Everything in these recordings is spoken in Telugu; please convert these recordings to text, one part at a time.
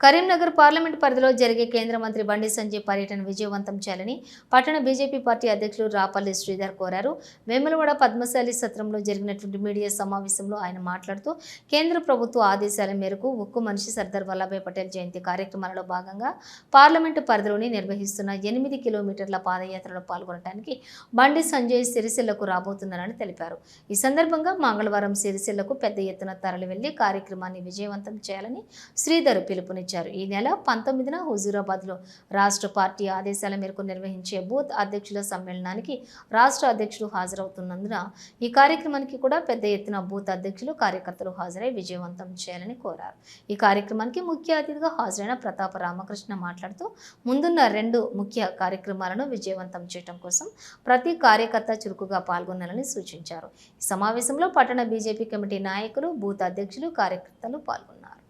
కరీంనగర్ పార్లమెంట్ పరిధిలో జరిగే కేంద్ర మంత్రి బండి సంజయ్ పర్యటన విజయవంతం చేయాలని పట్టణ బీజేపీ పార్టీ అధ్యక్షులు రాపల్లి శ్రీధర్ కోరారు. వేములవాడ పద్మశాలి సత్రంలో జరిగినటువంటి మీడియా సమావేశంలో ఆయన మాట్లాడుతూ కేంద్ర ప్రభుత్వ ఆదేశాల మేరకు ఉక్కు మనిషి సర్దార్ వల్లభాయ్ పటేల్ జయంతి కార్యక్రమాలలో భాగంగా పార్లమెంటు పరిధిలోని నిర్వహిస్తున్న ఎనిమిది కిలోమీటర్ల పాదయాత్రలో పాల్గొనడానికి బండి సంజయ్ సిరిసిల్లకు రాబోతున్నారని తెలిపారు. ఈ సందర్భంగా మంగళవారం సిరిసిల్లకు పెద్ద ఎత్తున తరలి వెళ్ళి కార్యక్రమాన్ని విజయవంతం చేయాలని శ్రీధర్ పిలుపునిచ్చారు. ఈ నెల పంతొమ్మిదిన హుజూరాబాద్లో రాష్ట్ర పార్టీ ఆదేశాల మేరకు నిర్వహించే బూత్ అధ్యక్షుల సమ్మేళనానికి రాష్ట్ర అధ్యక్షులు హాజరవుతున్నందున ఈ కార్యక్రమానికి కూడా పెద్ద ఎత్తున బూత్ అధ్యక్షులు కార్యకర్తలు హాజరై విజయవంతం చేయాలని కోరారు. ఈ కార్యక్రమానికి ముఖ్య అతిథిగా హాజరైన ప్రతాప రామకృష్ణ మాట్లాడుతూ ముందున్న రెండు ముఖ్య కార్యక్రమాలను విజయవంతం చేయడం కోసం ప్రతి కార్యకర్త చురుకుగా పాల్గొనాలని సూచించారు. ఈ సమావేశంలో పట్టణ బీజేపీ కమిటీ నాయకులు బూత్ అధ్యక్షులు కార్యకర్తలు పాల్గొన్నారు.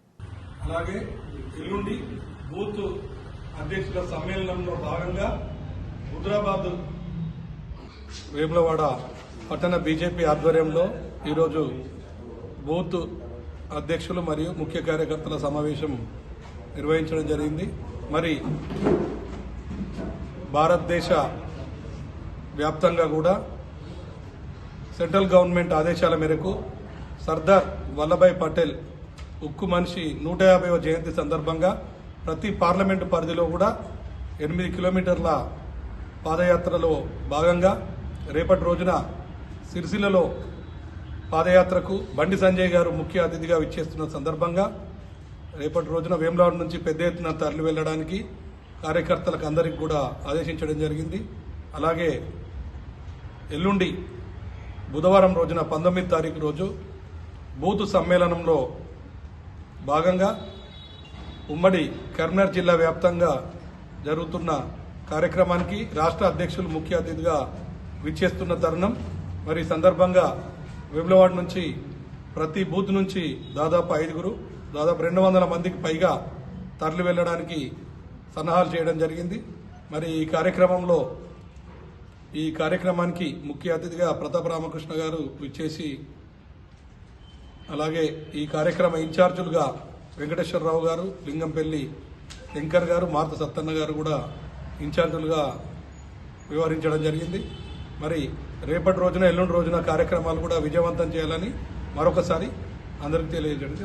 అలాగే ఎల్లుండి బూత్ అధ్యక్షుల సమ్మేళనంలో భాగంగా హుద్రాబాద్ వేములవాడ పట్టణ బీజేపీ ఆధ్వర్యంలో ఈరోజు బూత్ అధ్యక్షులు మరియు ముఖ్య కార్యకర్తల సమావేశం నిర్వహించడం జరిగింది. మరి భారతదేశ వ్యాప్తంగా కూడా సెంట్రల్ గవర్నమెంట్ ఆదేశాల మేరకు సర్దార్ వల్లభాయ్ పటేల్ ఉక్కు మనిషి నూట యాభైవ జయంతి సందర్భంగా ప్రతి పార్లమెంటు పరిధిలో కూడా ఎనిమిది కిలోమీటర్ల పాదయాత్రలో భాగంగా రేపటి రోజున సిరిసిల్లలో పాదయాత్రకు బండి సంజయ్ గారు ముఖ్య అతిథిగా విచ్చేస్తున్న సందర్భంగా రేపటి రోజున వేములవాడ నుంచి పెద్ద ఎత్తున తరలి వెళ్ళడానికి కార్యకర్తలకు అందరికి కూడా ఆదేశించడం జరిగింది. అలాగే ఎల్లుండి బుధవారం రోజున పంతొమ్మిది తారీఖు రోజు బూత్ సమ్మేళనంలో భాగంగా ఉమ్మడి కరీంనగర్ జిల్లా వ్యాప్తంగా జరుగుతున్న కార్యక్రమానికి రాష్ట్ర అధ్యక్షులు ముఖ్య అతిథిగా విచ్చేస్తున్న తరుణం. మరి సందర్భంగా వేములవాడ నుంచి ప్రతి బూత్ నుంచి దాదాపు ఐదుగురు దాదాపు రెండు వందల మందికి పైగా తరలి వెళ్ళడానికి సన్నాహాలు చేయడం జరిగింది. మరి ఈ కార్యక్రమంలో ఈ కార్యక్రమానికి ముఖ్య అతిథిగా ప్రతాప్ రామకృష్ణ గారు విచ్చేసి అలాగే ఈ కార్యక్రమ ఇన్ఛార్జులుగా వెంకటేశ్వరరావు గారు లింగంపల్లి శంకర్ గారు మారుత సత్తన్న గారు కూడా ఇన్ఛార్జులుగా వ్యవహరించడం జరిగింది. మరి రేపటి రోజున ఎల్లుండి రోజున కార్యక్రమాలు కూడా విజయవంతం చేయాలని మరొకసారి అందరికీ తెలియజేయడం